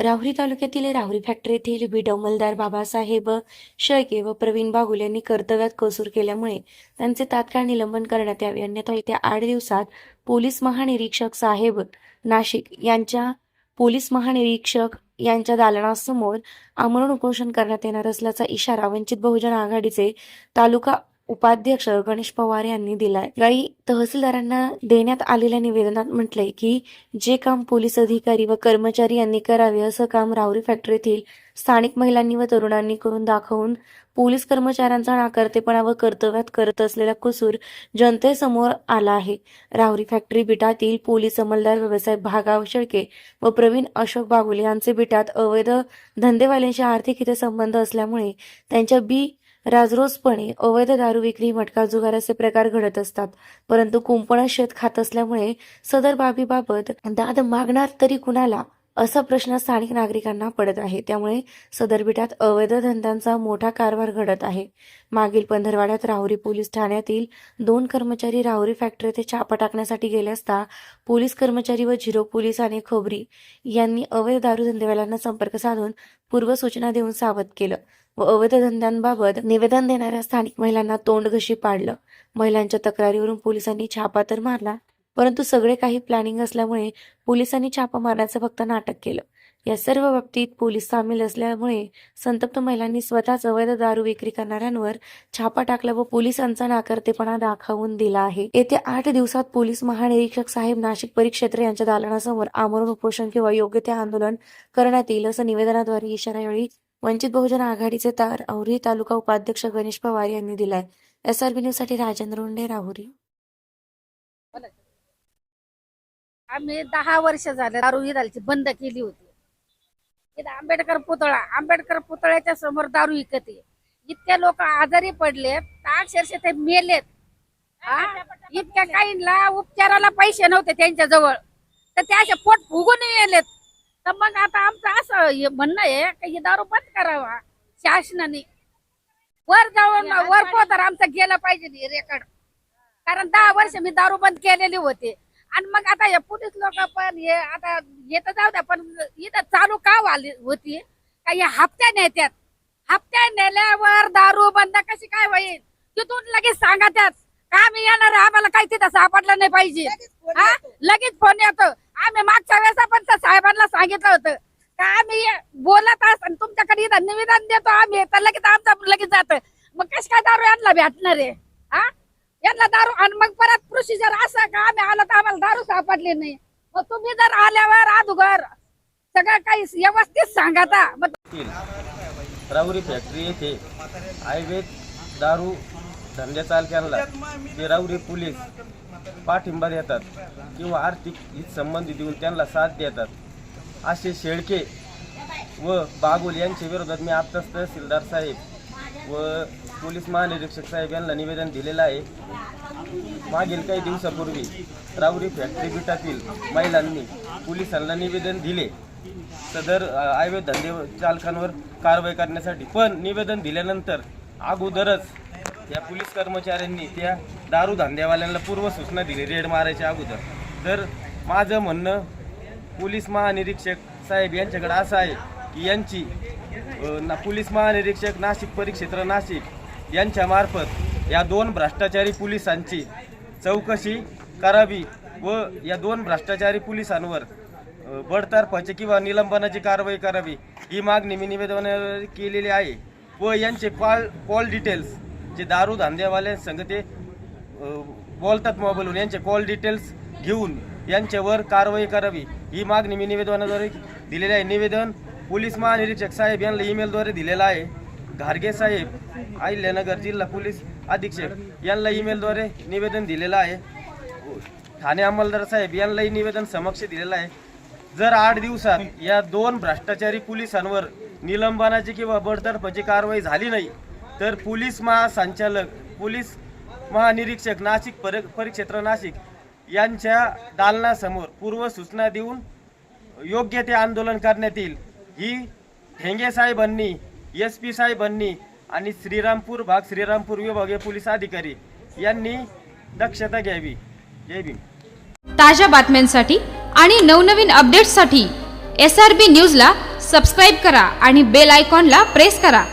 राहुरी तालुक्यातील राहुरी फॅक्टरी येथील बीट अंमलदार बाबासाहेब शेळके व प्रवीण बागुल यांनी कर्तव्यात कसूर केल्यामुळे त्यांचे तात्काळ निलंबन करण्यात यावे. अन्यथा येत्या आठ दिवसात पोलीस महानिरीक्षक साहेब नाशिक यांच्या पोलीस महानिरीक्षक यांच्या दालनासमोर आमरण उपोषण करण्यात येणार असल्याचा इशारा वंचित बहुजन आघाडीचे तालुका उपाध्यक्ष गणेश पवार यांनी दिलाय. यावेळी तहसीलदारांना देण्यात आलेल्या निवेदनात म्हटलंय की जे काम पोलीस अधिकारी व कर्मचारी यांनी करावे असं काम राहुरी फॅक्टरीतील स्थानिक महिलांनी व तरुणांनी करून दाखवून पोलीस कर्मचाऱ्यांचा नाकर्तेपणा व कर्तव्यात करत असलेला कसूर जनतेसमोर आला आहे. राहुरी फॅक्टरी बिटातील पोलीस अंमलदार व्यवसाय भागाव शेळके व प्रवीण अशोक बागुले यांचे बिटात अवैध धंदेवाल्यांशी आर्थिक हितसंबंध असल्यामुळे त्यांच्या बी राजरोसपणे अवैध दारू विक्री मटका जुगार असे प्रकार घडत असतात. परंतु कुंपणा शेत खात असल्यामुळे सदर बाबीबाबत दाद मागणार तरी कुणाला? असा प्रश्न स्थानिक नागरिकांना पडत आहे. त्यामुळे सदरबिटात अवैध धंद्यांचा मोठा कारभार घडत आहे. मागील पंधरवाड्यात राहुरी पोलीस ठाण्यातील दोन कर्मचारी राहुरी फॅक्टरी येथे छापा टाकण्यासाठी गेले असता पोलीस कर्मचारी व झिरो पोलीस आणि खोबरी यांनी अवैध दारू धंदेवाल्यांना संपर्क साधून पूर्वसूचना देऊन सावध केलं व अवैध धंद्यांबाबत निवेदन देणाऱ्या स्थानिक महिलांना तोंडघशी पाडलं. महिलांच्या तक्रारीवरून पोलिसांनी छापा तर मारला परंतु सगळे काही प्लॅनिंग असल्यामुळे पोलिसांनी छापा मारण्याचं फक्त नाटक केलं. या सर्व बाबतीत पोलीस सामील असल्यामुळे संतप्त महिलांनी स्वतःच अवैध दारू विक्री करणाऱ्यांवर छापा टाकला व पोलिसांचा नाकर्तेपणा दाखवून दिला आहे. येत्या आठ दिवसात पोलीस महानिरीक्षक साहेब नाशिक परिक्षेत्र यांच्या दालनासमोर आमरण उपोषण किंवा योग्य ते आंदोलन करण्यात येईल असं निवेदनाद्वारे इशारा यावेळी वंचित बहुजन आघाडीचे तार औरी तालुका उपाध्यक्ष गणेश पवार यांनी दिलाय. एसआरबी न्यूजसाठी राजेंद्र उंडे राहुरी. आम्ही दहा वर्ष झाले दारू विधालची बंद केली होती. इथं आंबेडकर पुतळा आंबेडकर पुतळ्याच्या समोर दारू विकते इतके लोक आजारी पडले अक्षरशः ते मेलेत. इतक्या काहींना उपचाराला पैसे नव्हते त्यांच्या जवळ तर ते असे पोट फुगून गेलेत तर मग आता आमचं असं हे म्हणणं आहे की ही दारू बंद करावा शासनाने. वर जाऊन वर पोतर आमचं गेलं पाहिजे रेकॉर्ड कारण दहा वर्ष मी दारू बंद केलेली होती. आणि मग आता हे पोलीस लोक पण हे आता येत जाऊ द्या पण इथं चालू का वाली होती? का हे हप्त्या नेत्यात? हप्त्या नेल्यावर दारू बंद कशी काय होईल? तिथून लगेच सांगा त्यात. का आम्ही येणार आम्हाला काही तिथं सापडलं नाही पाहिजे. हा? लगेच फोन येतो. आम्ही मागच्या वेळेस पण त्या साहेबांना सांगितलं होतं. का आम्ही बोलत असताना तुमच्याकडे इथं निवेदन देतो आम्ही तर लगेच आमचा लगेच जात. मग कशी काय दारू यांना भेटणार आहे? हा? यांना दारू आणि मग परत प्रोसिजर असं का? आम्ही आलो तर आम्हाला दारू सापडली नाही. मग तुम्ही जर आल्यावर अगोदर सगळं काही व्यवस्थित सांगा आता. फॅक्टरी येथे आयुर्वेद दारू धंदे चालक्यांना ते राहुरी पोलीस पाठिंबा देतात किंवा आर्थिक हित संबंधी देऊन त्यांना साथ देतात. असे शेळके व बागुल यांच्या विरोधात मी आत्ताच तहसीलदार साहेब व पोलीस महानिरीक्षक साहेब यांना निवेदन दिलेलं आहे. मागील काही दिवसापूर्वी रावरी फॅक्टरी बिटातील महिलांनी पोलिसांना निवेदन दिले. सदर आयुर्वेद धंदे चालकांवर कारवाई करण्यासाठी पण निवेदन दिल्यानंतर अगोदरच या पोलीस कर्मचाऱ्यांनी त्या दारू धंद्यावाल्यांना पूर्वसूचना दिली रेड मारायच्या अगोदर. तर माझं म्हणणं पोलीस महानिरीक्षक साहेब यांच्याकडे असं आहे की यांची ना पोलीस महानिरीक्षक नाशिक परिक्षेत्र नाशिक यांच्यामार्फत या दोन भ्रष्टाचारी पोलिसांची चौकशी करावी व या दोन भ्रष्टाचारी पोलिसांवर बडतर्फाचे बडतर्फाची किंवा निलंबनाची कारवाई करावी ही मागणी मी निवेदन केलेली आहे व यांचे कॉल कॉल डिटेल्स जे दारू धंद्यावाल्यांसंग ते बोलतात मोबाईलवरून यांचे कॉल डिटेल्स घेऊन यांच्यावर कारवाई करावी ही मागणी मी निवेदनाद्वारे दिलेली आहे. निवेदन पोलीस महानिरीक्षक साहेब यांना ईमेलद्वारे दिलेला आहे. घारगे साहेब अहिल्यानगर जिल्हा पोलीस अधीक्षक यांना ईमेलद्वारे निवेदन दिलेलं आहे. ठाणे अंमलदार साहेब यांनाही निवेदन समक्ष दिलेलं आहे. जर आठ दिवसात या दोन भ्रष्टाचारी पोलिसांवर निलंबनाची किंवा बडतर्फाची कारवाई झाली नाही तर पोलीस महासंचालक पोलीस महानिरीक्षक नाशिक पर परिक्षेत्र नाशिक यांच्या दालनासमोर पूर्वसूचना देऊन योग्य ते आंदोलन करण्यात येईल. ही ठेंगे साहेबांनी एस पी साहेबांनी आणि श्रीरामपूर भाग श्रीरामपूर विभागीय पोलीस अधिकारी यांनी दक्षता घ्यावी. जय भीम. ताज्या बातम्यांसाठी आणि नवनवीन अपडेट्ससाठी एस आर बी न्यूजला सबस्क्राईब करा आणि बेल आयकॉनला प्रेस करा.